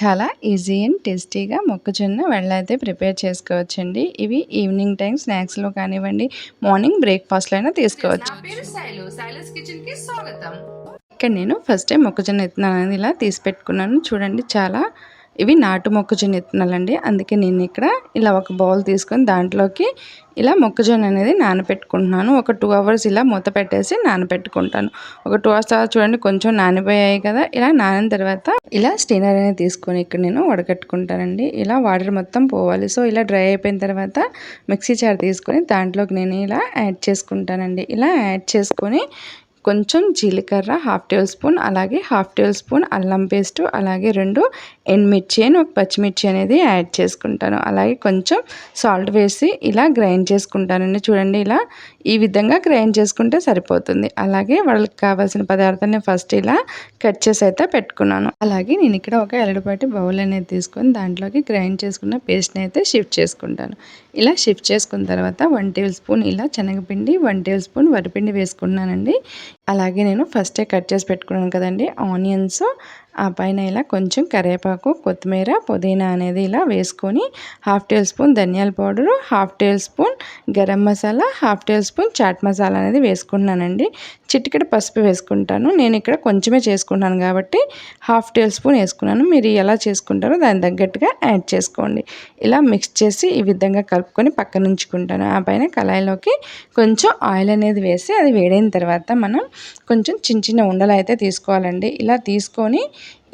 చాలా easy and టేస్టీగా మొక్కజొన్న అయితే ప్రిపేర్ చేసుకోవచ్చండి. ఇవి ఈవినింగ్ టైం స్నాక్స్లో కానివ్వండి మార్నింగ్ బ్రేక్ఫాస్ట్లో అయినా తీసుకోవచ్చు. ఇక్కడ నేను ఫస్ట్ టైం మొక్కజొన్న అనేది ఇలా తీసి పెట్టుకున్నాను. చూడండి చాలా ఇవి నాటు మొక్కజొన్న విత్తనాలండి అందుకే నేను ఇక్కడ ఇలా ఒక బౌల్ తీసుకొని దాంట్లోకి ఇలా మొక్కజొన్న అనేది నానబెట్టుకుంటున్నాను ఒక టూ అవర్స్ ఇలా మూత పెట్టేసి నానబెట్టుకుంటాను ఒక టూ అవర్స్ తర్వాత చూడండి కొంచెం నానిపోయాయి కదా. ఇలా నానిన తర్వాత ఇలా స్టీనర్ అనేది తీసుకొని ఇక్కడ నేను వడకట్టుకుంటానండి ఇలా వాటర్ మొత్తం పోవాలి. సో ఇలా డ్రై అయిపోయిన తర్వాత మిక్సీ జార్ తీసుకొని దాంట్లోకి నేను ఇలా యాడ్ చేసుకుంటానండి. ఇలా యాడ్ చేసుకొని కొంచెం జీలకర్ర హాఫ్ టేబుల్ స్పూన్ అలాగే హాఫ్ టేబుల్ స్పూన్ అల్లం పేస్ట్ అలాగే రెండు ఎండుమిర్చి అని ఒక పచ్చిమిర్చి అనేది యాడ్ చేసుకుంటాను. అలాగే కొంచెం సాల్ట్ వేసి ఇలా గ్రైండ్ చేసుకుంటానండి చూడండి ఇలా ఈ విధంగా గ్రైండ్ చేసుకుంటే సరిపోతుంది. అలాగే వాళ్ళకి కావాల్సిన పదార్థాన్ని ఫస్ట్ ఇలా కట్ చేసి అయితే పెట్టుకున్నాను. అలాగే నేను ఇక్కడ ఒక ఎరడుపాటి బౌల్ అనేది తీసుకొని దాంట్లోకి గ్రైండ్ చేసుకున్న పేస్ట్ని అయితే షిఫ్ట్ చేసుకుంటాను. ఇలా షిఫ్ట్ చేసుకున్న తర్వాత వన్ టేబుల్ స్పూన్ ఇలా శనగపిండి వన్ టేబుల్ స్పూన్ వరిపిండి వేసుకున్నానండి. అలాగే నేను ఫస్టే కట్ చేసి పెట్టుకున్నాను కదండి. ఆనియన్స్ ఆ పైన ఇలా కొంచెం కరివేపాకు కొత్తిమీర పుదీనా అనేది ఇలా వేసుకొని హాఫ్ టేబుల్ స్పూన్ ధనియాల powder half tablespoon garam masala half tablespoon chaat masala అనేది వేసుకున్నానండి చిటికెడ పసుపు వేసుకుంటాను. నేను ఇక్కడ కొంచెమే చేసుకుంటాను కాబట్టి హాఫ్ టేబుల్ స్పూన్ వేసుకున్నాను. మీరు ఎలా చేసుకుంటారో దాని తగ్గట్టుగా యాడ్ చేసుకోండి. ఇలా మిక్స్ చేసి ఈ విధంగా కలుపుకొని పక్కన ఉంచుకుంటాను. ఆ పైన కళాయిలోకి కొంచెం ఆయిల్ అనేది వేసి అది వేడైన తర్వాత మనం కొంచెం చిన్న చిన్న ఉండలు అయితే తీసుకోవాలండి. ఇలా తీసుకొని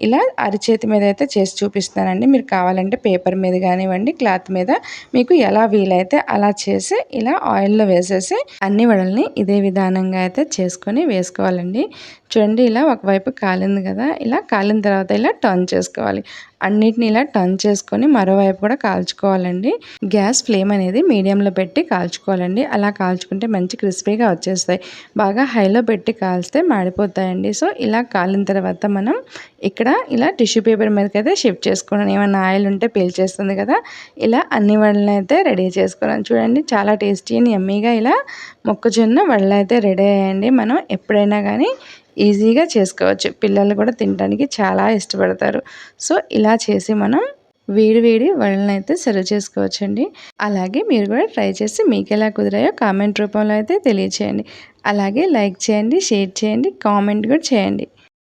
ఇలా అరిచేతి మీద అయితే చేసి చూపిస్తానండి మీరు కావాలంటే పేపర్ మీద కానివ్వండి క్లాత్ మీద మీకు ఎలా వీలైతే అలా చేసి ఇలా ఆయిల్లో వేసేసి అన్ని వడల్ని ఇదే విధానంగా అయితే చేసుకొని వేసుకోవాలండి. చూడండి ఇలా ఒకవైపు కాలింది కదా ఇలా కాలిన తర్వాత ఇలా టర్న్ చేసుకోవాలి. అన్నిటిని ఇలా టర్న్ చేసుకొని మరోవైపు కూడా కాల్చుకోవాలండి. గ్యాస్ ఫ్లేమ్ అనేది మీడియంలో పెట్టి కాల్చుకోవాలండి. అలా కాల్చుకుంటే మంచి క్రిస్పీగా వచ్చేస్తాయి. బాగా హైలో పెట్టి కాల్స్తే మాడిపోతాయండి. సో ఇలా కాలిన తర్వాత మనం ఇక్కడ ఇక్కడ ఇలా టిష్యూ పేపర్ మీదకి అయితే షిఫ్ట్ చేసుకున్నాను ఏమైనా ఆయిల్ ఉంటే పీల్చేస్తుంది కదా. ఇలా అన్ని వడలను అయితే రెడీ చేసుకున్నాను చూడండి చాలా టేస్టీ అని ఎమ్మీగా ఇలా మొక్కజొన్న వడలు అయితే రెడీ అయ్యండి. మనం ఎప్పుడైనా కానీ ఈజీగా చేసుకోవచ్చు. పిల్లలు కూడా తినడానికి చాలా ఇష్టపడతారు. సో ఇలా చేసి మనం వేడి వేడి వడలను అయితే సర్వ్ చేసుకోవచ్చండి. అలాగే మీరు కూడా ట్రై చేసి మీకు ఎలా కుదిరాయో కామెంట్ రూపంలో అయితే తెలియచేయండి. అలాగే లైక్ చేయండి షేర్ చేయండి కామెంట్ కూడా చేయండి.